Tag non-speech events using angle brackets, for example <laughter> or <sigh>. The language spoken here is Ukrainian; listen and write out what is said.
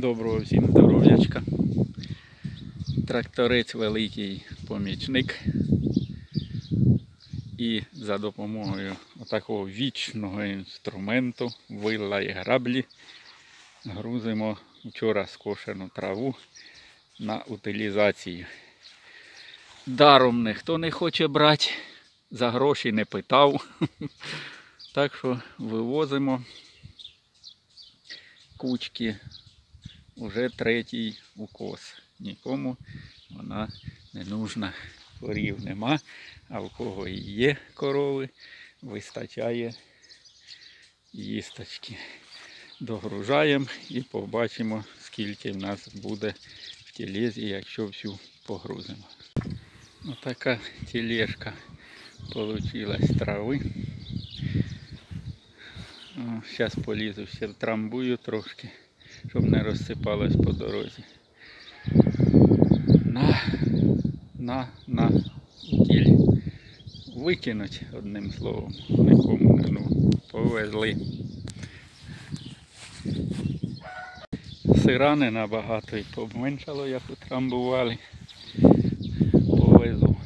Доброго всім здоров'ячка. Тракторець великий помічник. І за допомогою такого вічного інструменту, вилла і граблі, грузимо вчора скошену траву на утилізацію. Даром ніхто не хоче брати, за гроші не питав. <laughs> Так що вивозимо кучки уже третій укос. Нікому вона не нужна. Корів нема, а в кого і є корови, вистачає їсточки. Догружаємо і побачимо, скільки в нас буде в тілезі, якщо всю погрузимо. Отака тележка получилась трави. Зараз полізу ще втрамбую трошки, щоб не розсипалось по дорозі. На, на, на утіль. Викинуть одним словом. Нікому не ну, повезли. Сира не набагато і поменшало, як утрамбували. Повезу.